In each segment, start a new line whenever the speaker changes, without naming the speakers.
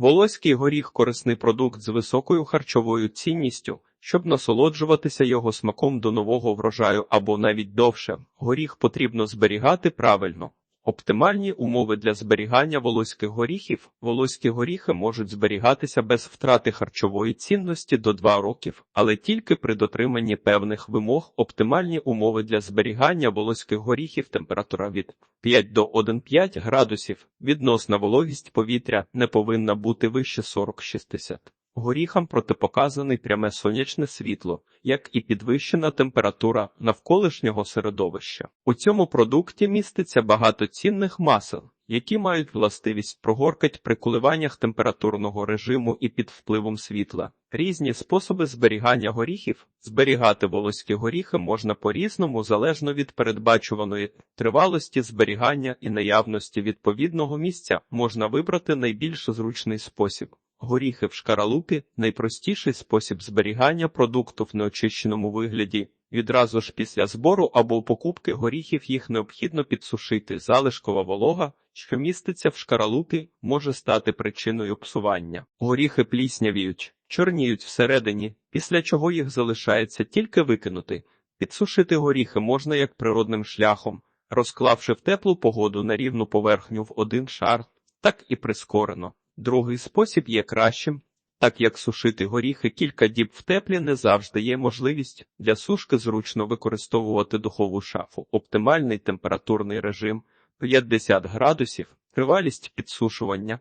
Волоський горіх корисний продукт з високою харчовою цінністю. Щоб насолоджуватися його смаком до нового врожаю або навіть довше, горіх потрібно зберігати правильно. Оптимальні умови для зберігання волоських горіхів. Волоські горіхи можуть зберігатися без втрати харчової цінності до 2 років, але тільки при дотриманні певних вимог. Оптимальні умови для зберігання волоських горіхів температура від 5 до 1,5 градусів. Відносна вологість повітря не повинна бути вище 40-60. Горіхам протипоказаний пряме сонячне світло, як і підвищена температура навколишнього середовища. У цьому продукті міститься багато цінних масел, які мають властивість прогоркать при коливаннях температурного режиму і під впливом світла. Різні способи зберігання горіхів. Зберігати волоські горіхи можна по-різному, залежно від передбачуваної тривалості зберігання і наявності відповідного місця, можна вибрати найбільш зручний спосіб. Горіхи в шкаралупі найпростіший спосіб зберігання продукту в неочищеному вигляді. Відразу ж після збору або покупки горіхів їх необхідно підсушити. Залишкова волога, що міститься в шкаралупі, може стати причиною псування. Горіхи пліснявіють, чорніють всередині, після чого їх залишається тільки викинути. Підсушити горіхи можна як природним шляхом, розклавши в теплу погоду на рівну поверхню в один шар, так і прискорено. Другий спосіб є кращим, так як сушити горіхи кілька діб в теплі не завжди є можливість для сушки зручно використовувати духову шафу. Оптимальний температурний режим 50 градусів, тривалість підсушування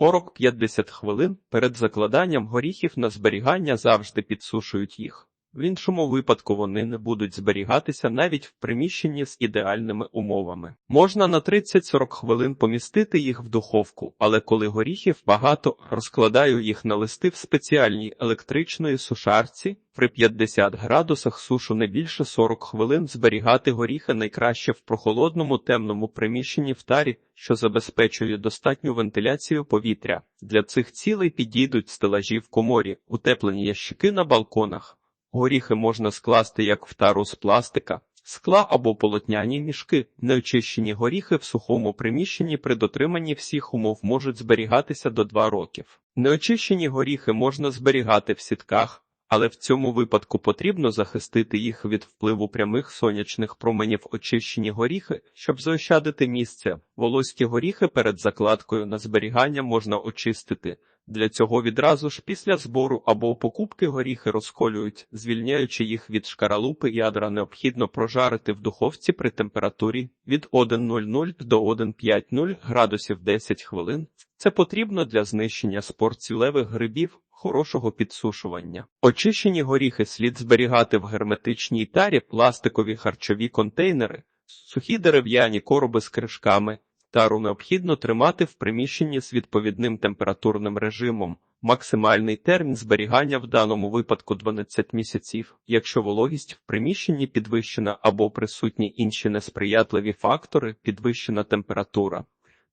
40-50 хвилин. Перед закладанням горіхів на зберігання завжди підсушують їх. В іншому випадку вони не будуть зберігатися навіть в приміщенні з ідеальними умовами. Можна на 30-40 хвилин помістити їх в духовку, але коли горіхів багато, розкладаю їх на листи в спеціальній електричної сушарці. При 50 градусах сушу не більше 40 хвилин зберігати горіхи найкраще в прохолодному темному приміщенні в тарі, що забезпечує достатню вентиляцію повітря. Для цих цілей підійдуть стелажі в коморі, утеплені ящики на балконах. Горіхи можна скласти як в тару з пластика, скла або полотняні мішки. Неочищені горіхи в сухому приміщенні при дотриманні всіх умов можуть зберігатися до 2 років. Неочищені горіхи можна зберігати в сітках, але в цьому випадку потрібно захистити їх від впливу прямих сонячних променів очищені горіхи, щоб заощадити місце. Волоські горіхи перед закладкою на зберігання можна очистити. Для цього відразу ж після збору або покупки горіхи розколюють, звільняючи їх від шкаралупи ядра необхідно прожарити в духовці при температурі від 1,00 до 1,50 градусів 10 хвилин. Це потрібно для знищення спорцілевих грибів, хорошого підсушування. Очищені горіхи слід зберігати в герметичній тарі, пластикові харчові контейнери, сухі дерев'яні короби з кришками. Тару необхідно тримати в приміщенні з відповідним температурним режимом. Максимальний термін зберігання в даному випадку 12 місяців, якщо вологість в приміщенні підвищена або присутні інші несприятливі фактори, підвищена температура.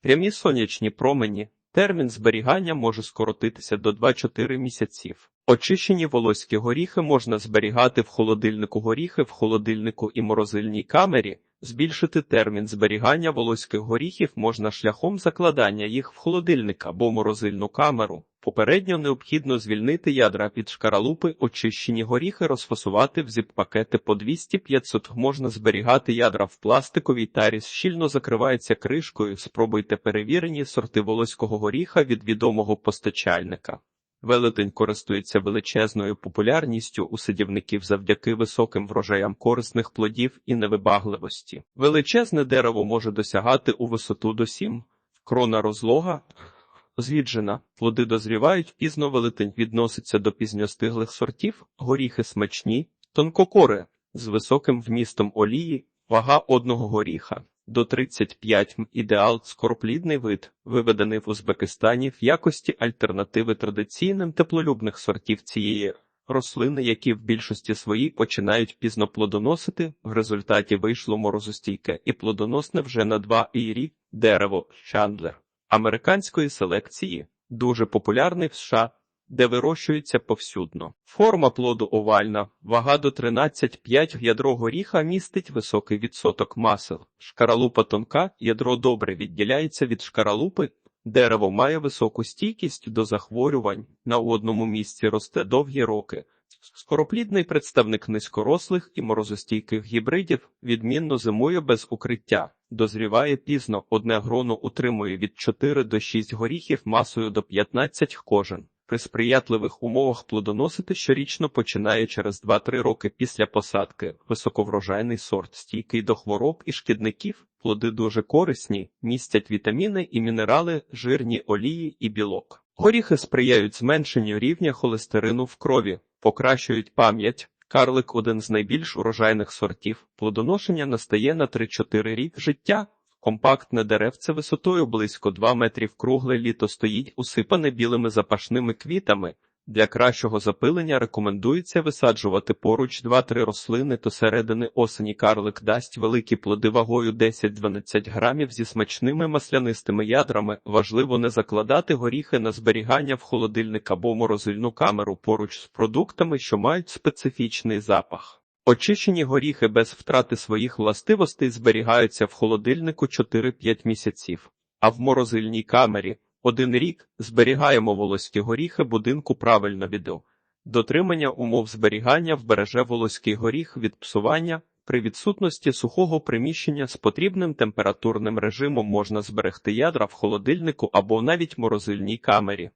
Прямі сонячні промені. Термін зберігання може скоротитися до 2-4 місяців. Очищені волоські горіхи можна зберігати в холодильнику горіхи в холодильнику і морозильній камері. Збільшити термін зберігання волоських горіхів можна шляхом закладання їх в холодильник або морозильну камеру. Попередньо необхідно звільнити ядра під шкаралупи, очищені горіхи розфасувати в зіп-пакети по 200-500 можна зберігати ядра в пластиковій тарі, щільно закривається кришкою. Спробуйте перевірені сорти волоського горіха від відомого постачальника. Велетень користується величезною популярністю у садівників завдяки високим врожаям корисних плодів і невибагливості. Величезне дерево може досягати у висоту до 7, крона розлога, з'їджена, плоди дозрівають, пізно велетень відноситься до пізньостиглих сортів, горіхи смачні, тонкокори з високим вмістом олії, вага одного горіха до 35 м. Ідеал скороплідний вид, виведений в Узбекистані в якості альтернативи традиційним теплолюбних сортів цієї рослини, які в більшості своїй починають пізно плодоносити, в результаті вийшло морозостійке і плодоносне вже на два і рік дерево Чандлер американської селекції, дуже популярний в США де вирощується повсюдно. Форма плоду овальна, вага до 13,5 ядро горіха містить високий відсоток масел. Шкаралупа тонка, ядро добре відділяється від шкаралупи, Дерево має високу стійкість до захворювань, на одному місці росте довгі роки. Скороплідний представник низькорослих і морозостійких гібридів відмінно зимує без укриття, дозріває пізно, одне гроно утримує від 4 до 6 горіхів масою до 15 кожен. При сприятливих умовах плодоносити щорічно починає через 2-3 роки після посадки. Високоврожайний сорт, стійкий до хвороб і шкідників, плоди дуже корисні, містять вітаміни і мінерали, жирні олії і білок. Горіхи сприяють зменшенню рівня холестерину в крові, покращують пам'ять. Карлик один з найбільш урожайних сортів. Плодоношення настає на 3-4 рік життя. Компактне деревце висотою близько 2 метрів кругле літо стоїть усипане білими запашними квітами. Для кращого запилення рекомендується висаджувати поруч 2-3 рослини, то середини осені карлик дасть великі плоди вагою 10-12 грамів зі смачними маслянистими ядрами. Важливо не закладати горіхи на зберігання в холодильник або морозильну камеру поруч з продуктами, що мають специфічний запах. Очищені горіхи без втрати своїх властивостей зберігаються в холодильнику 4-5 місяців, а в морозильній камері один рік зберігаємо волоські горіхи будинку правильно відео. Дотримання умов зберігання вбереже волоський горіх від псування. При відсутності сухого приміщення з потрібним температурним режимом можна зберегти ядра в холодильнику або навіть морозильній камері.